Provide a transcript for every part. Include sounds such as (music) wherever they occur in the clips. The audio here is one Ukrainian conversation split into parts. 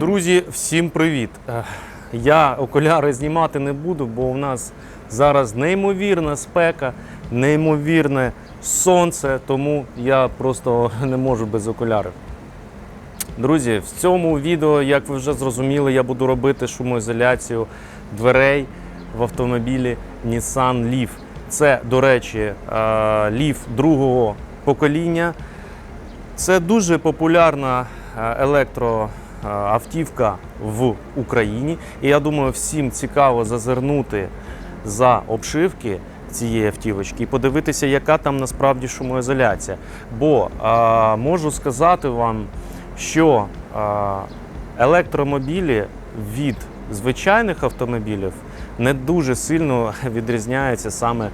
Друзі, всім привіт! Е, Я окуляри знімати не буду, бо у нас зараз неймовірна спека, неймовірне сонце, тому я просто не можу без окулярів. Друзі, в цьому відео, як ви вже зрозуміли, я буду робити шумоізоляцію дверей в автомобілі Nissan Leaf. Це, до речі, е, Leaf другого покоління. Це дуже популярна е, електроавтівка в Україні. І я думаю, всім цікаво зазирнути за обшивки цієї автівочки і подивитися, яка там насправді шумоізоляція. Бо а, можу сказати вам, що а, електромобілі від звичайних автомобілів не дуже сильно (laughs) відрізняються саме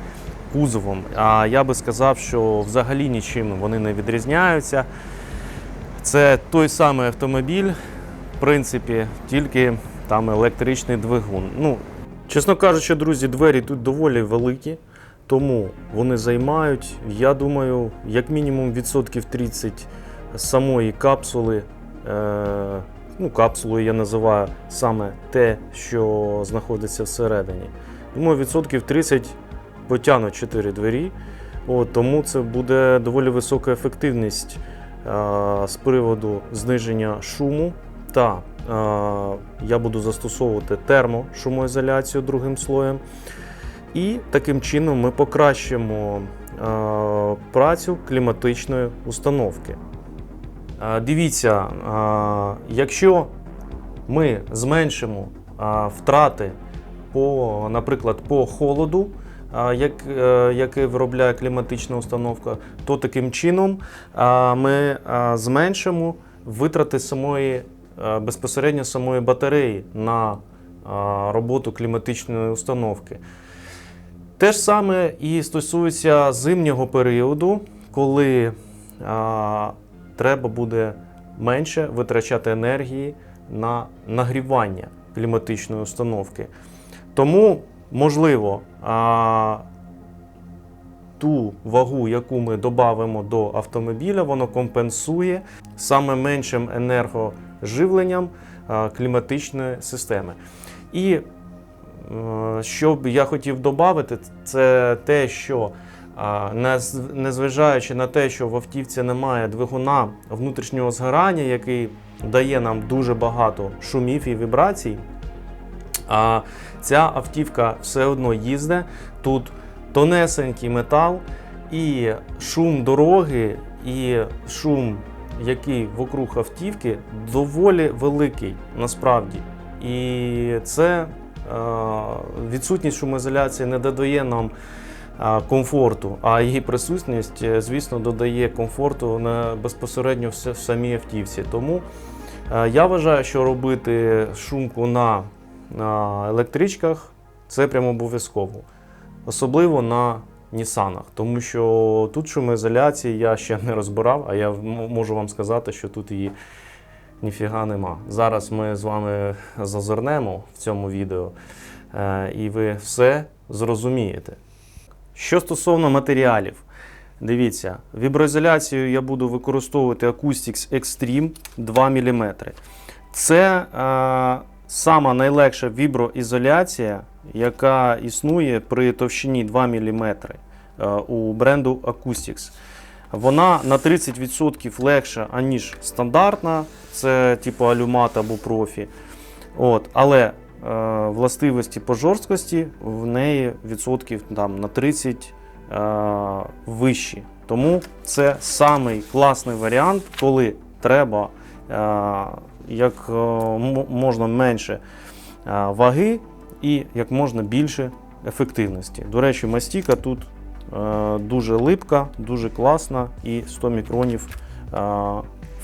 кузовом. А я би сказав, що взагалі нічим вони не відрізняються. Це той самий автомобіль, принципі, тільки там електричний двигун. Ну, чесно кажучи, друзі, двері тут доволі великі, тому вони займають, я думаю, як мінімум відсотків 30 самої капсули. Е- ну, капсулою я називаю саме те, що знаходиться всередині. Думаю, відсотків 30 потягнуть 4 двері. От, тому це буде доволі висока ефективність е, з приводу зниження шуму. Та я буду застосовувати термошумоізоляцію другим слоєм. І таким чином ми покращимо працю кліматичної установки. Дивіться, якщо ми зменшимо втрати по, наприклад, по холоду, як, е, який виробляє кліматична установка, то таким чином ми зменшимо витрати самої безпосередньо самої батареї на е, роботу кліматичної установки. Те ж саме і стосується зимнього періоду, коли а, треба буде менше витрачати енергії на нагрівання кліматичної установки. Тому, можливо, ту вагу, яку ми додамо до автомобіля, воно компенсує саме меншим енергоживленням а, кліматичної системи. І е, що б я хотів додати, це те, що незважаючи на те, що в автівці немає двигуна внутрішнього згорання, який дає нам дуже багато шумів і вібрацій, ця автівка все одно їздить. Тут тонесенький метал, і шум дороги, і шум, який вокруг автівки, доволі великий насправді. І це е, відсутність шумоізоляції не додає нам е, комфорту, а її присутність, е, звісно, додає комфорту на безпосередньо в самій автівці. Тому я вважаю, що робити шумку на електричках це прямо обов'язково. Особливо на Нісанах, тому що тут шумоізоляції я ще не розбирав, а я можу вам сказати, що тут її ніфіга нема. Зараз ми з вами зазирнемо в цьому відео, е, і ви все зрозумієте. Що стосовно матеріалів, дивіться, віброізоляцію я буду використовувати Acoustics Extreme 2 мм. Це е, сама найлегша віброізоляція, яка існує при товщині 2 мм е, у бренду Acoustics. Вона на 30% легша, аніж стандартна, це типу алюмат або профі. От, але е, властивості по жорсткості в неї відсотків там, на 30 е, вищі. Тому це самий класний варіант, коли треба е, як е, можна менше е, ваги і як можна більше ефективності. До речі, мастіка тут е, дуже липка, дуже класна і 100 мікронів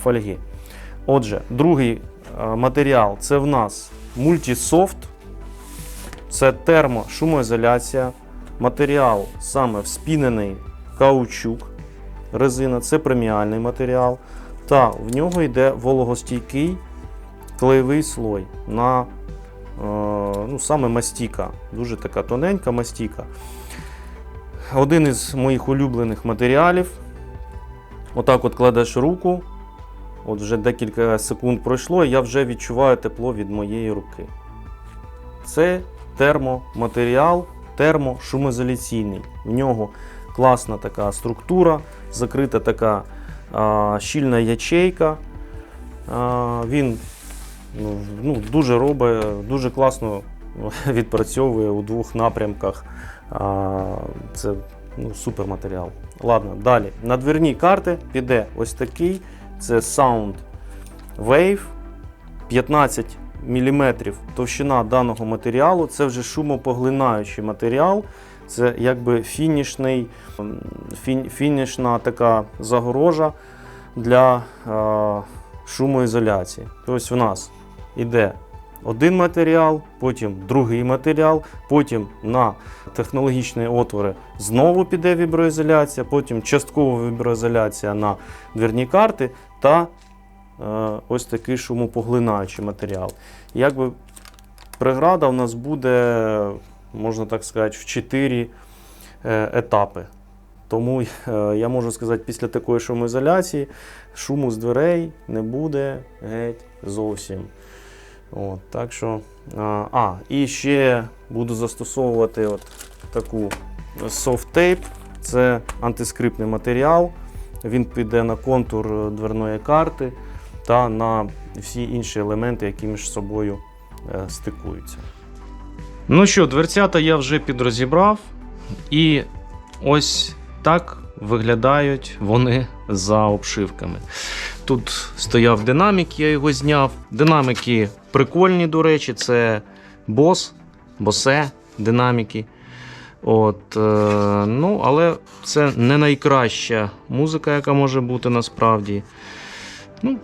фольги. Отже, другий матеріал це в нас мультісофт, це термошумоізоляція, матеріал саме вспінений каучук, резина, це преміальний матеріал. Та в нього йде вологостійкий клеєвий слой на е, ну, саме мастіка, дуже така тоненька мастіка. Один із моїх улюблених матеріалів. Отак от кладеш руку, от вже декілька секунд пройшло, і я вже відчуваю тепло від моєї руки. Це термоматеріал, термошумоізоляційний. В нього класна така структура, закрита така а, щільна ячейка. А, він ну, ну, дуже робить, дуже класно (laughs) відпрацьовує у двох напрямках. Це ну, супер матеріал. Ладно, далі. На дверні карти піде ось такий. Це Sound Wave 15 мм товщина даного матеріалу. Це вже шумопоглинаючий матеріал. Це якби фінішний, фін, фінішна така загорожа для е, шумоізоляції. Тобто в нас іде один матеріал, потім другий матеріал, потім на технологічні отвори знову піде віброізоляція, потім часткова віброізоляція на дверні карти та е, ось такий шумопоглинаючий матеріал. Якби преграда у нас буде, можна так сказати, в 4 е, етапи. Тому е, я можу сказати, після такої шумоізоляції шуму з дверей не буде геть зовсім. От, так що, а, а, і ще буду застосовувати от таку soft tape. Це антискриптний матеріал. Він піде на контур е, дверної карти та на всі інші елементи, які між собою е, стикуються. Ну що, дверцята я вже підрозібрав, і ось так виглядають вони за обшивками. Тут стояв динамік, я його зняв. Динаміки прикольні, до речі, це бос, босе динаміки. От, е, ну, але це не найкраща музика, яка може бути насправді. Ну,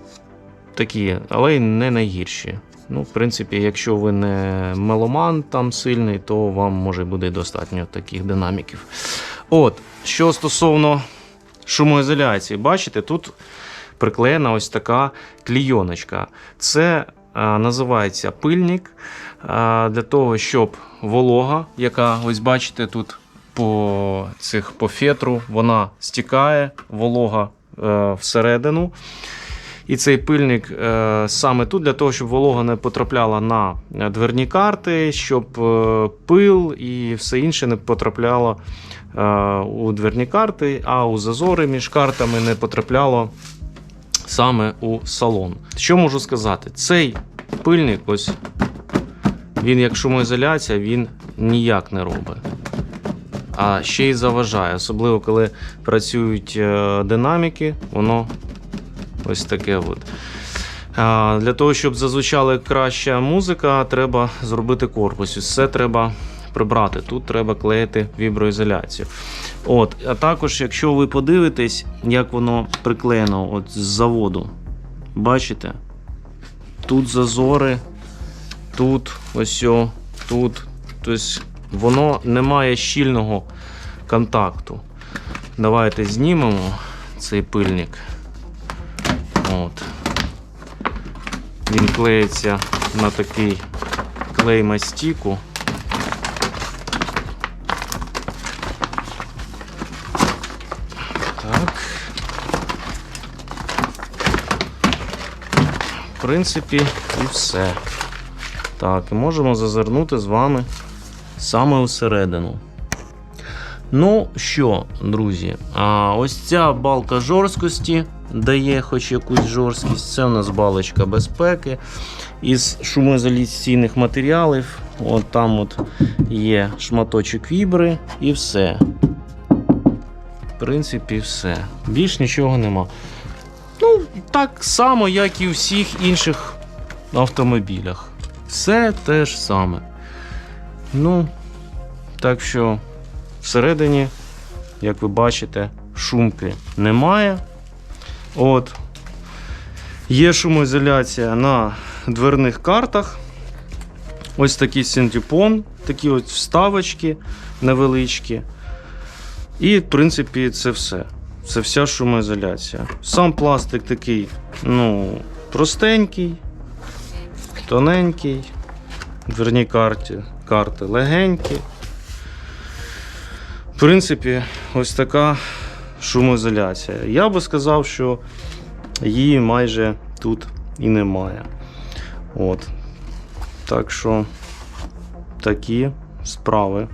такі, але й не найгірші. Ну, в принципі, якщо ви не меломан там сильний, то вам може буде достатньо таких динаміків. От, що стосовно шумоізоляції, бачите, тут приклеєна ось така клійоночка. Це називається пильник для того, щоб волога, яка ось бачите тут по цих по фетру, вона стікає, волога е, всередину. І цей пильник е, саме тут для того, щоб волога не потрапляла на е, дверні карти, щоб пил і все інше не потрапляло у дверні карти, а у зазори між картами не потрапляло саме у салон. Що можу сказати? Цей пильник, ось він як шумоізоляція, він ніяк не робить. А ще й заважає, особливо коли працюють е, динаміки, воно ось таке. От. Для того, щоб зазвучала краща музика, треба зробити корпус. Все треба прибрати. Тут треба клеїти віброізоляцію. От, а також, якщо ви подивитесь, як воно приклеєно от з заводу, бачите? Тут зазори, тут ось, о, тут. Тобто воно не має щільного контакту. Давайте знімемо цей пильник. От. Він клеїться на такий клей мастіку. В принципі, і все. Так, можемо зазирнути з вами саме усередину. Ну що, друзі, а ось ця балка жорсткості дає хоч якусь жорсткість. Це у нас балочка безпеки із шумоізоляційних матеріалів. От там от є шматочок вібри і все. В принципі, все. Більш нічого нема. Ну, так само, як і у всіх інших автомобілях. Все те ж саме. Ну, так що всередині, як ви бачите, шумки немає. От. Є шумоізоляція на дверних картах. Ось такий синтепон, такі ось вставочки невеличкі. І, в принципі, це все. Це вся шумоізоляція. Сам пластик такий, ну, простенький, тоненький. Дверні карти, карти легенькі. В принципі, ось така шумоізоляція. Я би сказав, що її майже тут і немає. От. Так що такі справи.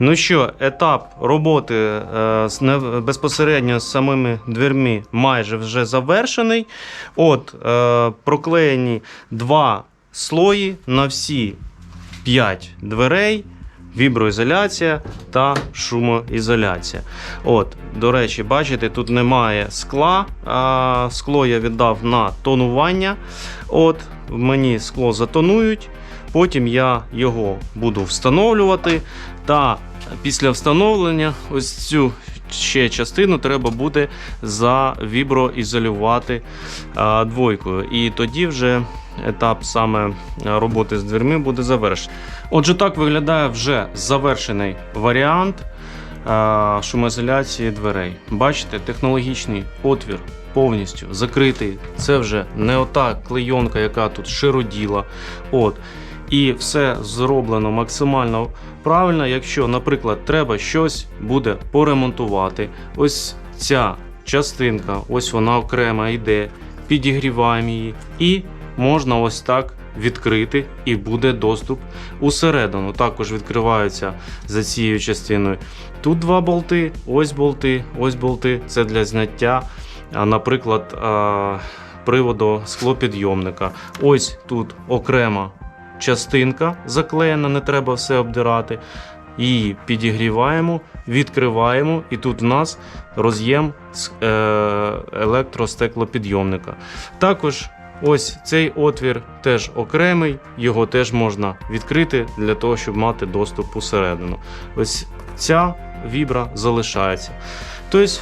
Ну що, етап роботи е, безпосередньо з самими дверми майже вже завершений. От, е, проклеєні два слої на всі 5 дверей. Віброізоляція та шумоізоляція. От, до речі, бачите, тут немає скла. А, скло я віддав на тонування. От, мені скло затонують. Потім я його буду встановлювати. Та після встановлення ось цю ще частину треба буде завіброізолювати двойкою. І тоді вже етап саме роботи з дверми буде завершений. Отже, так виглядає вже завершений варіант шумоізоляції дверей. Бачите, технологічний отвір повністю закритий. Це вже не ота клейонка, яка тут широділа. От. І все зроблено максимально правильно. Якщо, наприклад, треба щось буде поремонтувати, ось ця частинка, ось вона окремо йде, підігріваємо її, і можна ось так відкрити, і буде доступ усередину. Також відкриваються за цією частиною. Тут два болти, ось болти, ось болти. Це для зняття, наприклад, приводу склопідйомника. Ось тут окрема частинка заклеєна, не треба все обдирати. Її підігріваємо, відкриваємо, і тут в нас роз'єм з е, електростеклопідйомника. Також Ось цей отвір теж окремий, його теж можна відкрити для того, щоб мати доступ усередину. Ось ця вібра залишається. Тобто,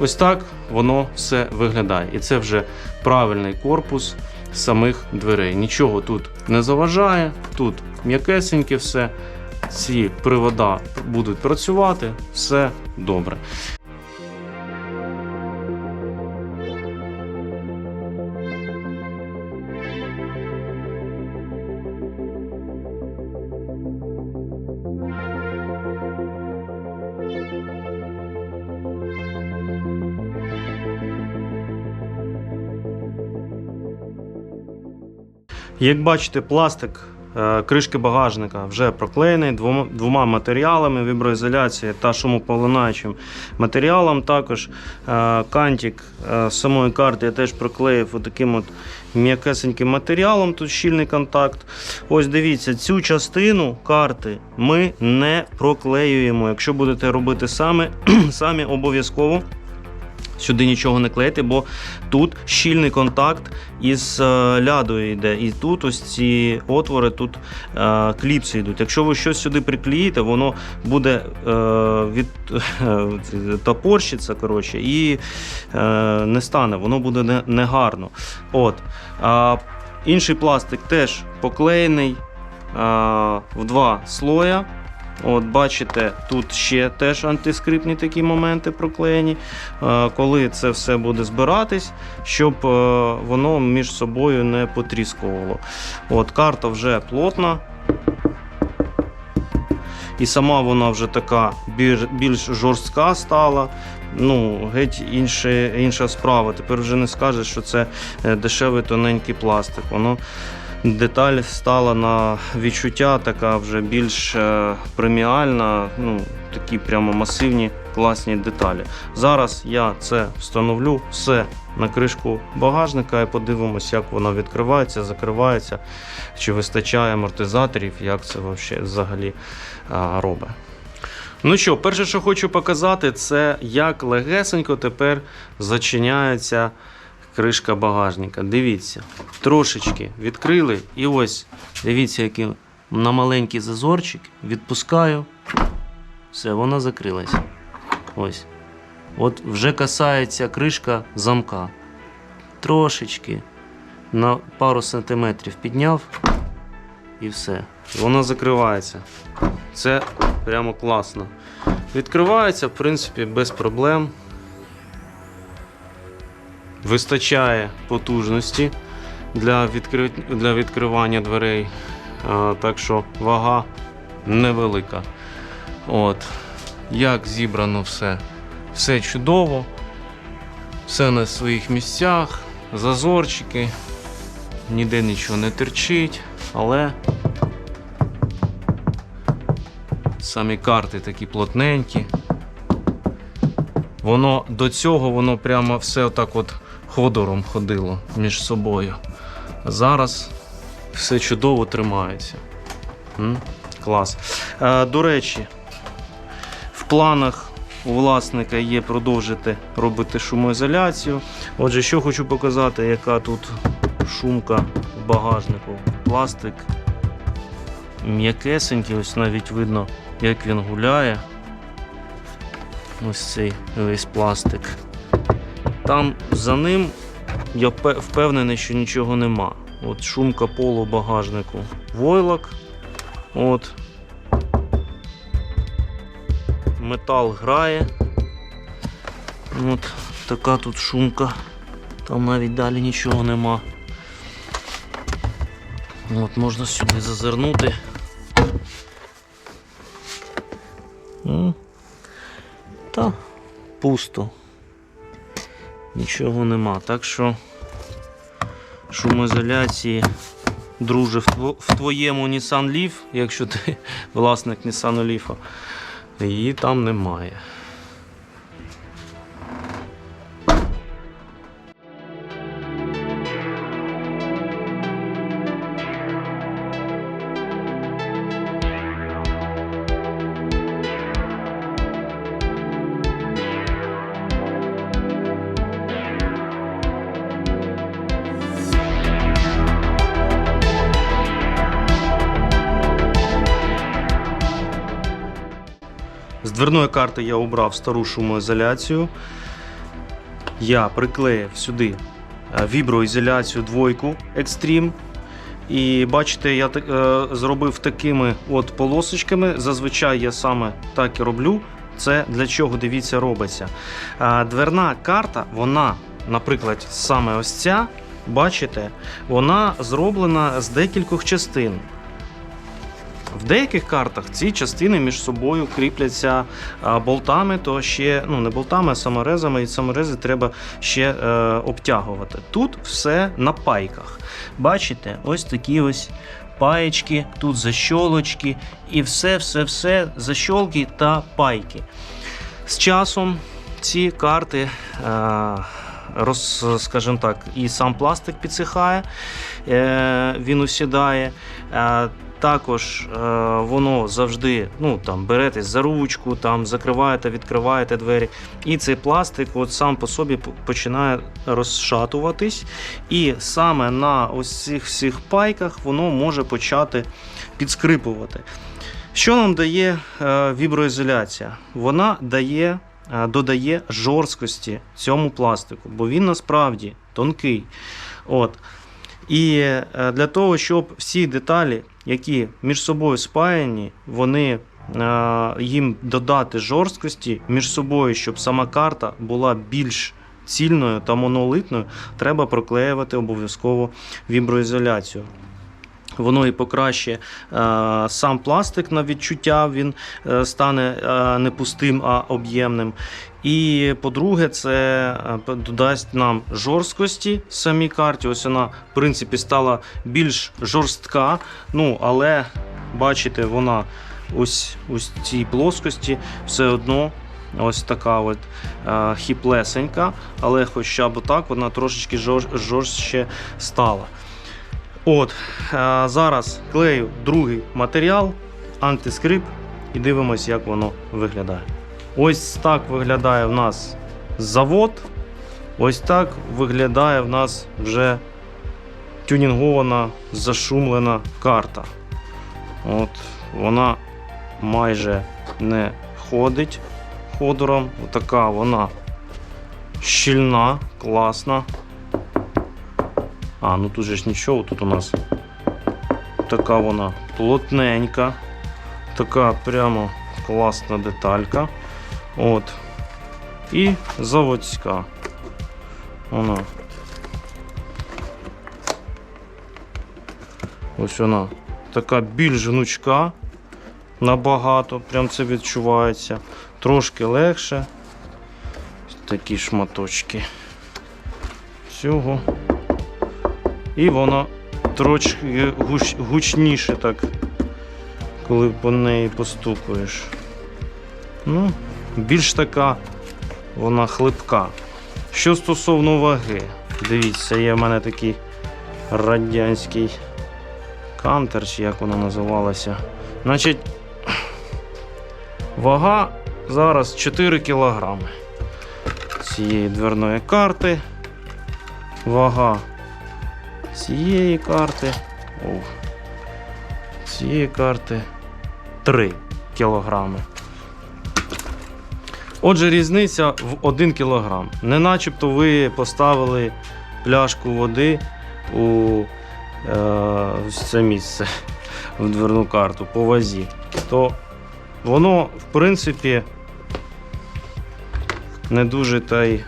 ось так воно все виглядає. І це вже правильний корпус самих дверей. Нічого тут не заважає, тут м'якесеньке все. Ці привода будуть працювати, все добре. Як бачите, пластик е, кришки багажника вже проклеєний двома, двома матеріалами віброізоляції та шумополинаючим матеріалом. Також е, кантик е, самої карти я теж проклеїв таким от м'якесеньким матеріалом. Тут щільний контакт. Ось дивіться, цю частину карти ми не проклеюємо. Якщо будете робити саме, (clears throat) самі обов'язково. Сюди нічого не клеїти, бо тут щільний контакт із е, лядою йде. І тут ось ці отвори, тут е, кліпси йдуть. Якщо ви щось сюди приклеїте, воно буде е, від (laughs) топорщиться, коротше, і не стане, воно буде негарно. От. Інший пластик теж поклеєний в два слоя. От бачите, тут ще теж антискрипні такі моменти проклеєні. Е, Коли це все буде збиратись, щоб е, воно між собою не потріскувало. От Карта вже плотна. І сама вона вже така більш, жорстка стала. Ну, геть інше, інша справа. Тепер вже не скажеш, що це е, дешевий тоненький пластик. Воно деталь стала на відчуття така вже більш е, преміальна, ну, такі прямо масивні, класні деталі. Зараз я це встановлю все на кришку багажника і подивимося, як вона відкривається, закривається, чи вистачає амортизаторів, як це взагалі робить. Ну що, перше, що хочу показати, це як легесенько тепер зачиняється кришка багажника. Дивіться, трошечки відкрили, і ось дивіться, який на маленький зазорчик відпускаю. Все, вона закрилась. Ось. От вже касається кришка замка. Трошечки на пару сантиметрів підняв і все. Вона закривається. Це прямо класно. Відкривається, в принципі, без проблем. Вистачає потужності для, відкри... для відкривання дверей. А, так що вага невелика. От. Як зібрано все. Все чудово. Все на своїх місцях, зазорчики, ніде нічого не терчить, але самі карти такі плотненькі. Воно до цього воно прямо все отак от ходором ходило між собою. Зараз все чудово тримається. М? Клас. Е, до речі, в планах у власника є продовжити робити шумоізоляцію. Отже, що хочу показати, яка тут шумка в багажнику. Пластик м'якесенький, ось навіть видно, як він гуляє. Ось цей весь пластик. Там за ним я впевнений, що нічого нема. От шумка полу багажнику. Войлок. От. Метал грає. От така тут шумка. Там навіть далі нічого нема. От можна сюди зазирнути. Та пусто. Нічого нема. Так що шумоізоляції, друже, в, твоєму Nissan Leaf, якщо ти (laughs) власник Nissan Leaf, її там немає. Я обрав стару шумоізоляцію. Я приклеїв сюди е, віброізоляцію двойку Extreme. І бачите, я так- е, зробив такими от полосочками. Зазвичай я саме так і роблю. Це для чого дивіться робиться. Е, Дверна карта, вона, наприклад, саме ось ця, бачите, вона зроблена з декількох частин. В деяких картах ці частини між собою кріпляться болтами, то ще ну не болтами, а саморезами, і саморези треба ще е, обтягувати. Тут все на пайках. Бачите, ось такі ось паєчки, тут защолочки, і все, все, все, защолки та пайки. З часом ці карти. Е, Роз, скажімо так, і сам пластик підсихає, е, він усідає. Також е, воно завжди ну, там, беретесь за ручку, там, закриваєте, відкриваєте двері. І цей пластик от сам по собі починає розшатуватись. І саме на ось цих всіх пайках воно може почати підскрипувати. Що нам дає е, віброізоляція? Вона дає, е, додає жорсткості цьому пластику, бо він насправді тонкий. От. І е, для того, щоб всі деталі, які між собою спаяні, вони е, їм додати жорсткості між собою, щоб сама карта була більш цільною та монолитною, треба проклеювати обов'язково віброізоляцію. Воно і покращує е, сам пластик на відчуття, він е, стане не пустим, а об'ємним. І по-друге, це е, додасть нам жорсткості самій карті. Ось вона, в принципі, стала більш жорстка. Ну, але бачите, вона ось у цій плоскості все одно. Ось така от е, хіплесенька, але хоча б так вона трошечки жор- жорстче стала. От, е, зараз клею другий матеріал, антискрип, і дивимось, як воно виглядає. Ось так виглядає в нас завод. Ось так виглядає в нас вже тюнінгована, зашумлена карта. От, вона майже не ходить ходором. Така вона щільна, класна. А, ну тут же ж нічого, тут у нас така вона плотненька, така прямо класна деталька. От. І заводська. Вона. Ось вона така більш гнучка, набагато, прям це відчувається. Трошки легше. Такі шматочки. Цього. І вона трошки гуч, гучніше так, коли по неї постукуєш. Ну, більш така вона хлипка. Що стосовно ваги, дивіться, є в мене такий радянський кантер, чи як вона називалася. Значить, вага зараз 4 кілограми цієї дверної карти. Вага цієї карти. О, цієї карти 3 кілограми. Отже, різниця в 1 кілограм. Не начебто ви поставили пляшку води у е, це місце (laughs) в дверну карту по вазі. То воно, в принципі, не дуже та й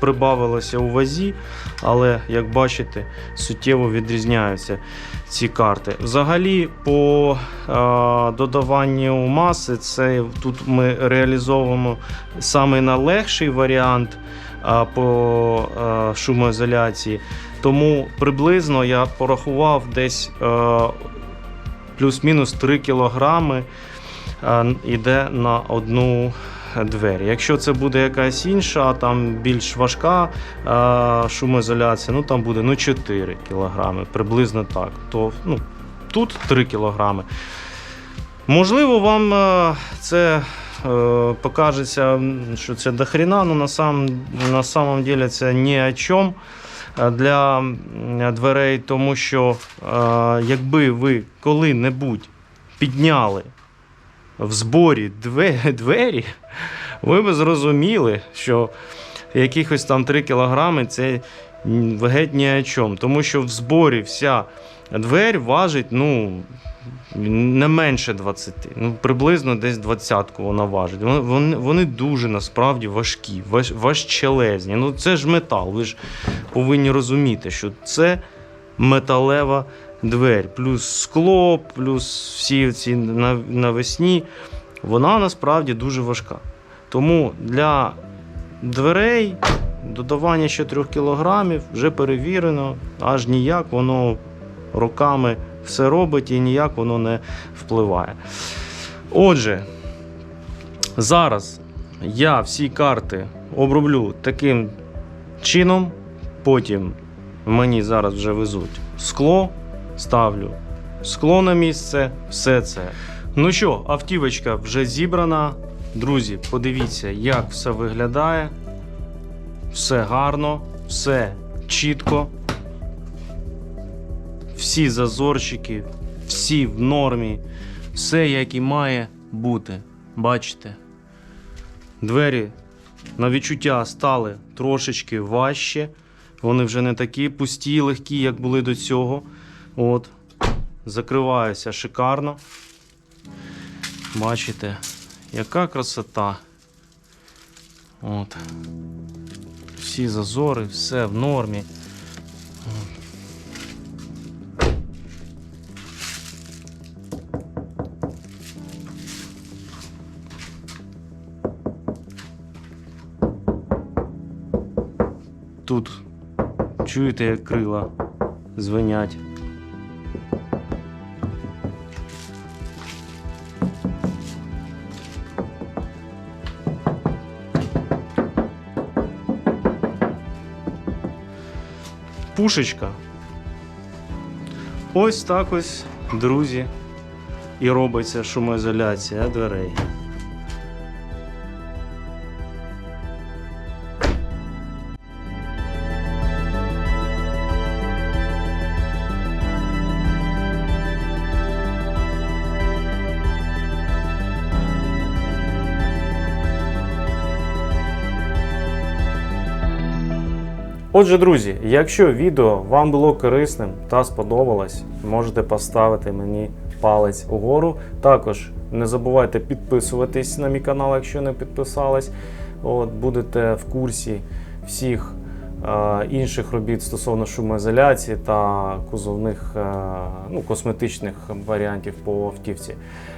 прибавилося у вазі, але, як бачите, суттєво відрізняються ці карти. Взагалі, по додаванню маси, це тут ми реалізовуємо саме найлегший варіант по шумоізоляції. Тому приблизно я порахував десь плюс-мінус 3 кілограми е, іде на одну двері. Якщо це буде якась інша, там більш важка е, шумоізоляція, ну там буде ну, 4 кілограми, приблизно так. То ну, тут 3 кілограми. Можливо, вам е, це е, покажеться, що це дохріна, але на, сам, на самом деле це ні о чому для дверей, тому що якби ви коли-небудь підняли в зборі (laughs) двері, ви б зрозуміли, що якихось там 3 кілограми це геть ні о чому. Тому що в зборі вся двері важить, ну. Не менше 20, ну приблизно десь двадцятку вона важить. Вони, вони, дуже насправді важкі, важ, важчелезні. Ну це ж метал. Ви ж повинні розуміти, що це металева двері, плюс скло, плюс всі ці навесні. Вона насправді дуже важка. Тому для дверей додавання ще 3 кілограмів вже перевірено, аж ніяк воно роками все робить і ніяк воно не впливає. Отже, зараз я всі карти оброблю таким чином. Потім мені зараз вже везуть скло, ставлю скло на місце, все це. Ну що, автівочка вже зібрана. Друзі, подивіться, як все виглядає. Все гарно, все чітко. Всі зазорчики, всі в нормі, все як і має бути. Бачите? Двері на відчуття стали трошечки важче. Вони вже не такі пусті легкі, як були до цього. От. Закриваюся шикарно. Бачите, яка красота. От. Всі зазори, все в нормі. Тут чуєте, як крила звенять. Пушечка. Ось так ось, друзі, і робиться шумоізоляція дверей. Отже, друзі, якщо відео вам було корисним та сподобалось, можете поставити мені палець угору. Також не забувайте підписуватись на мій канал, якщо не підписались. От, будете в курсі всіх е, інших робіт стосовно шумоізоляції та кузовних е, ну, косметичних варіантів по автівці.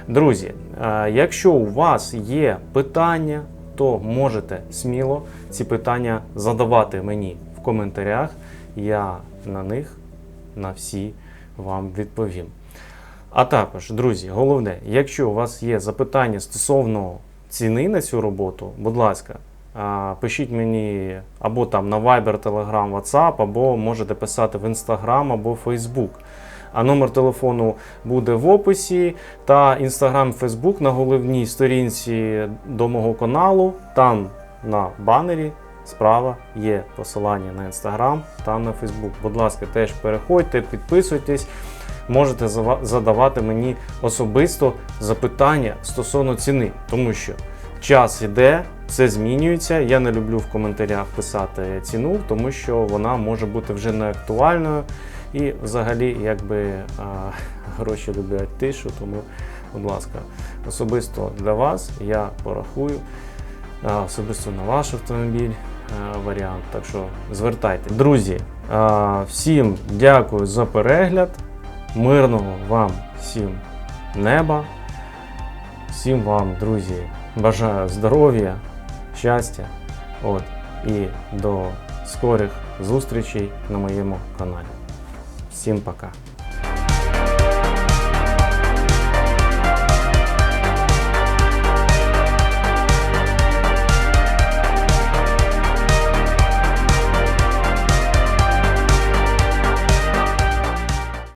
Друзі, е, якщо у вас є питання, то можете сміло ці питання задавати мені коментарях. Я на них на всі вам відповім. А також, друзі, головне, якщо у вас є запитання стосовно ціни на цю роботу, будь ласка, пишіть мені або там на Viber, Telegram, WhatsApp, або можете писати в Instagram або Facebook. А номер телефону буде в описі та Instagram, Facebook на головній сторінці до мого каналу. Там на банері справа є посилання на Instagram та на Facebook. Будь ласка, теж переходьте, підписуйтесь. Можете задавати мені особисто запитання стосовно ціни, тому що час іде, все змінюється. Я не люблю в коментарях писати ціну, тому що вона може бути вже не актуальною. І взагалі, якби гроші люблять тишу, тому, будь ласка, особисто для вас я порахую, особисто на ваш автомобіль варіант. Так що звертайте. Друзі, всім дякую за перегляд. Мирного вам всім неба. Всім вам, друзі, бажаю здоров'я, щастя. От, і до скорих зустрічей на моєму каналі. Всім пока.